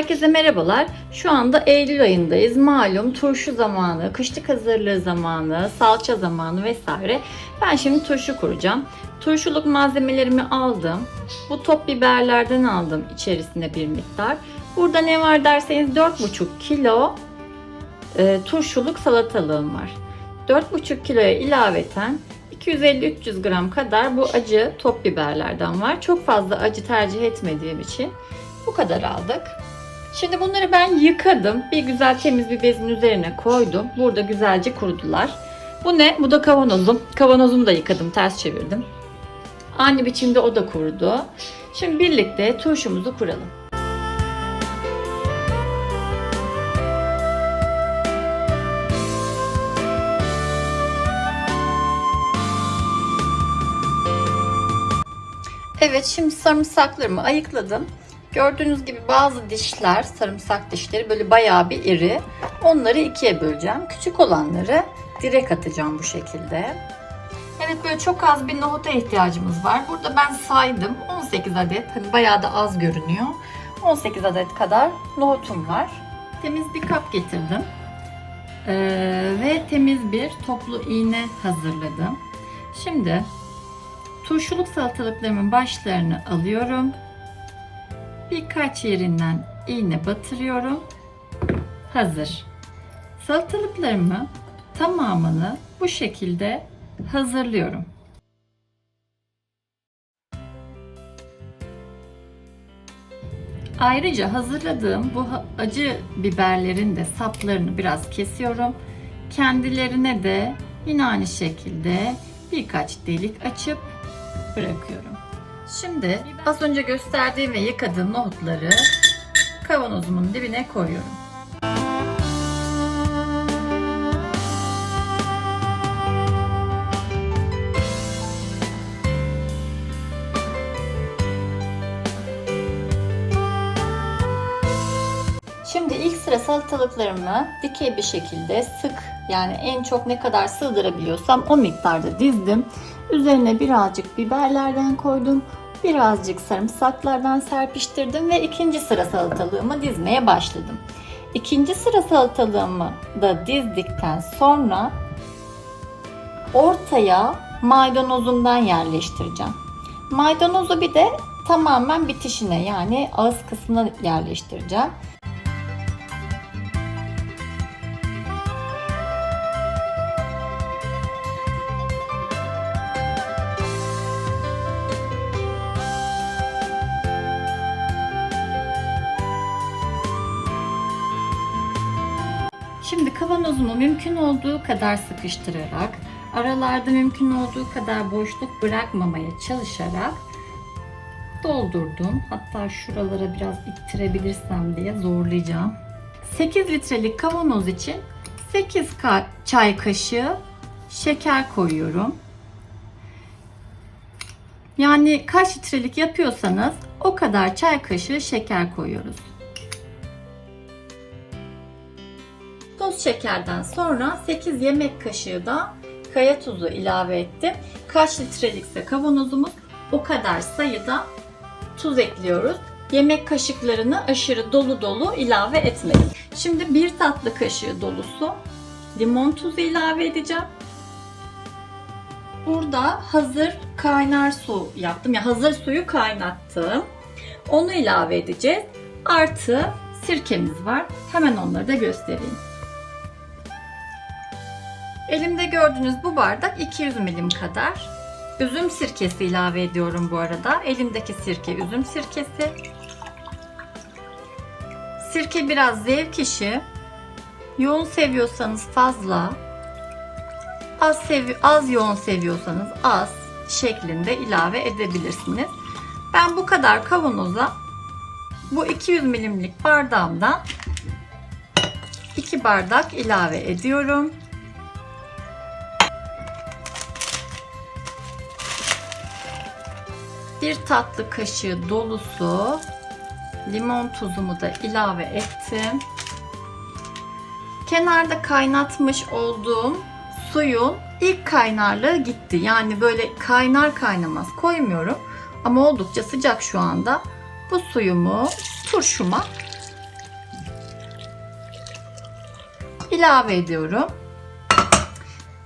Herkese merhabalar. Şu anda Eylül ayındayız. Malum turşu zamanı, kışlık hazırlığı zamanı, salça zamanı vesaire. Ben şimdi turşu kuracağım. Turşuluk malzemelerimi aldım. Bu top biberlerden aldım içerisinde bir miktar. Burada ne var derseniz 4,5 kilo e, turşuluk salatalığım var. 4,5 kiloya ilaveten 250-300 gram kadar bu acı top biberlerden var. Çok fazla acı tercih etmediğim için bu kadar aldık. Şimdi bunları ben yıkadım. Bir güzel temiz bir bezin üzerine koydum. Burada güzelce kurudular. Bu ne? Bu da kavanozum. Kavanozumu da yıkadım, ters çevirdim. Aynı biçimde o da kurudu. Şimdi birlikte turşumuzu kuralım. Evet şimdi sarımsaklarımı ayıkladım. Gördüğünüz gibi bazı dişler, sarımsak dişleri böyle bayağı bir iri. Onları ikiye böleceğim. Küçük olanları direkt atacağım bu şekilde. Evet böyle çok az bir nohuta ihtiyacımız var. Burada ben saydım 18 adet. Hani bayağı da az görünüyor. 18 adet kadar nohutum var. Temiz bir kap getirdim. Ee, ve temiz bir toplu iğne hazırladım. Şimdi turşuluk salatalıklarımın başlarını alıyorum. Birkaç yerinden iğne batırıyorum. Hazır. Salatalıklarımı tamamını bu şekilde hazırlıyorum. Ayrıca hazırladığım bu acı biberlerin de saplarını biraz kesiyorum. Kendilerine de yine aynı şekilde birkaç delik açıp bırakıyorum. Şimdi az önce gösterdiğim ve yıkadığım nohutları kavanozumun dibine koyuyorum. Şimdi ilk sıra salatalıklarımı dikey bir şekilde sık yani en çok ne kadar sığdırabiliyorsam o miktarda dizdim. Üzerine birazcık biberlerden koydum. Birazcık sarımsaklardan serpiştirdim ve ikinci sıra salatalığımı dizmeye başladım. İkinci sıra salatalığımı da dizdikten sonra ortaya maydanozumdan yerleştireceğim. Maydanozu bir de tamamen bitişine yani ağız kısmına yerleştireceğim. Kavanozumu mümkün olduğu kadar sıkıştırarak, aralarda mümkün olduğu kadar boşluk bırakmamaya çalışarak doldurdum. Hatta şuralara biraz ittirebilirsem diye zorlayacağım. 8 litrelik kavanoz için 8 ka- çay kaşığı şeker koyuyorum. Yani kaç litrelik yapıyorsanız o kadar çay kaşığı şeker koyuyoruz. Şekerden sonra 8 yemek kaşığı da kaya tuzu ilave ettim. Kaç litrelikse kavanozumuz o kadar sayıda tuz ekliyoruz. Yemek kaşıklarını aşırı dolu dolu ilave etmeyin. Şimdi bir tatlı kaşığı dolusu limon tuzu ilave edeceğim. Burada hazır kaynar su yaptım. Ya hazır suyu kaynattım. Onu ilave edeceğiz. Artı sirkemiz var. Hemen onları da göstereyim. Elimde gördüğünüz bu bardak 200 milim kadar. Üzüm sirkesi ilave ediyorum bu arada. Elimdeki sirke üzüm sirkesi. Sirke biraz zevk işi. Yoğun seviyorsanız fazla, az sevi az yoğun seviyorsanız az şeklinde ilave edebilirsiniz. Ben bu kadar kavanoza bu 200 milimlik bardağımdan 2 bardak ilave ediyorum. Bir tatlı kaşığı dolusu limon tuzumu da ilave ettim. Kenarda kaynatmış olduğum suyun ilk kaynarlığı gitti. Yani böyle kaynar kaynamaz koymuyorum. Ama oldukça sıcak şu anda. Bu suyumu turşuma ilave ediyorum.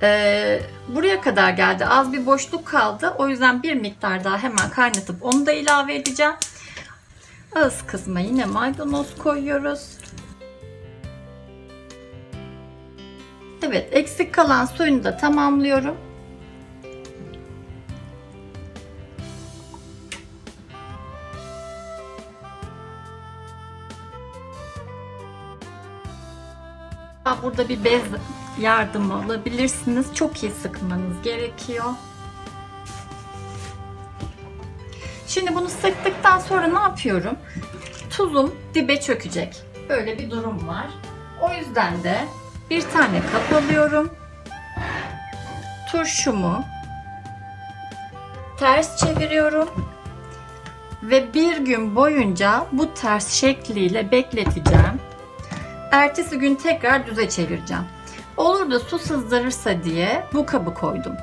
Ee, buraya kadar geldi. Az bir boşluk kaldı. O yüzden bir miktar daha hemen kaynatıp onu da ilave edeceğim. Ağız kısmına yine maydanoz koyuyoruz. Evet, eksik kalan suyunu da tamamlıyorum. Burada bir bez yardımı alabilirsiniz. Çok iyi sıkmanız gerekiyor. Şimdi bunu sıktıktan sonra ne yapıyorum? Tuzum dibe çökecek. Böyle bir durum var. O yüzden de bir tane kap alıyorum. Turşumu ters çeviriyorum. Ve bir gün boyunca bu ters şekliyle bekleteceğim. Ertesi gün tekrar düze çevireceğim. Olur da su sızdırırsa diye bu kabı koydum.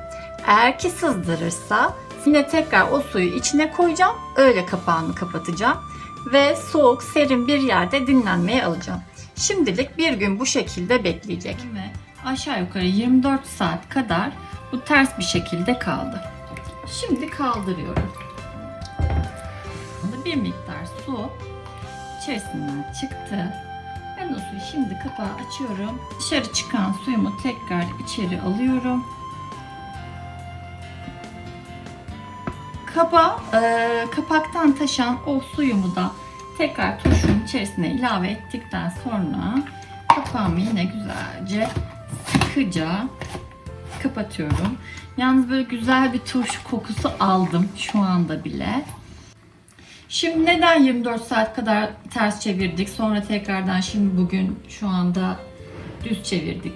Eğer ki sızdırırsa yine tekrar o suyu içine koyacağım. Öyle kapağını kapatacağım. Ve soğuk serin bir yerde dinlenmeye alacağım. Şimdilik bir gün bu şekilde bekleyecek. Ve aşağı yukarı 24 saat kadar bu ters bir şekilde kaldı. Şimdi kaldırıyorum. Bir miktar su içerisinden çıktı. Ben o suyu şimdi kapağı açıyorum. Dışarı çıkan suyumu tekrar içeri alıyorum. Kaba, e, kapaktan taşan o suyumu da tekrar turşunun içerisine ilave ettikten sonra kapağımı yine güzelce sıkıca kapatıyorum. Yalnız böyle güzel bir turşu kokusu aldım şu anda bile. Şimdi neden 24 saat kadar ters çevirdik? Sonra tekrardan şimdi bugün şu anda düz çevirdik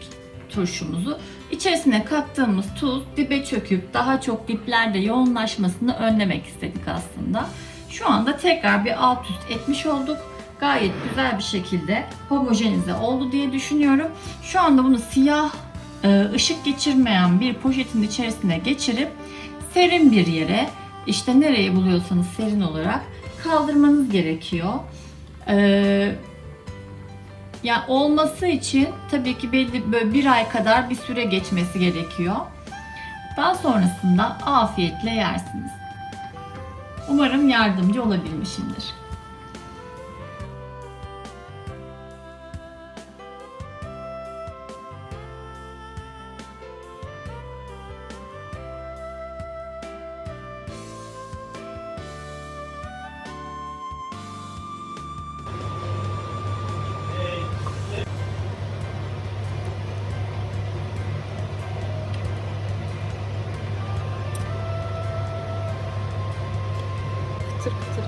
turşumuzu. İçerisine kattığımız tuz dibe çöküp daha çok diplerde yoğunlaşmasını önlemek istedik aslında. Şu anda tekrar bir alt üst etmiş olduk. Gayet güzel bir şekilde homojenize oldu diye düşünüyorum. Şu anda bunu siyah e, ışık geçirmeyen bir poşetin içerisine geçirip serin bir yere işte nereyi buluyorsanız serin olarak kaldırmanız gerekiyor. Ee, yani olması için tabii ki belli böyle bir ay kadar bir süre geçmesi gerekiyor. Daha sonrasında afiyetle yersiniz. Umarım yardımcı olabilmişimdir. цирк. цирк.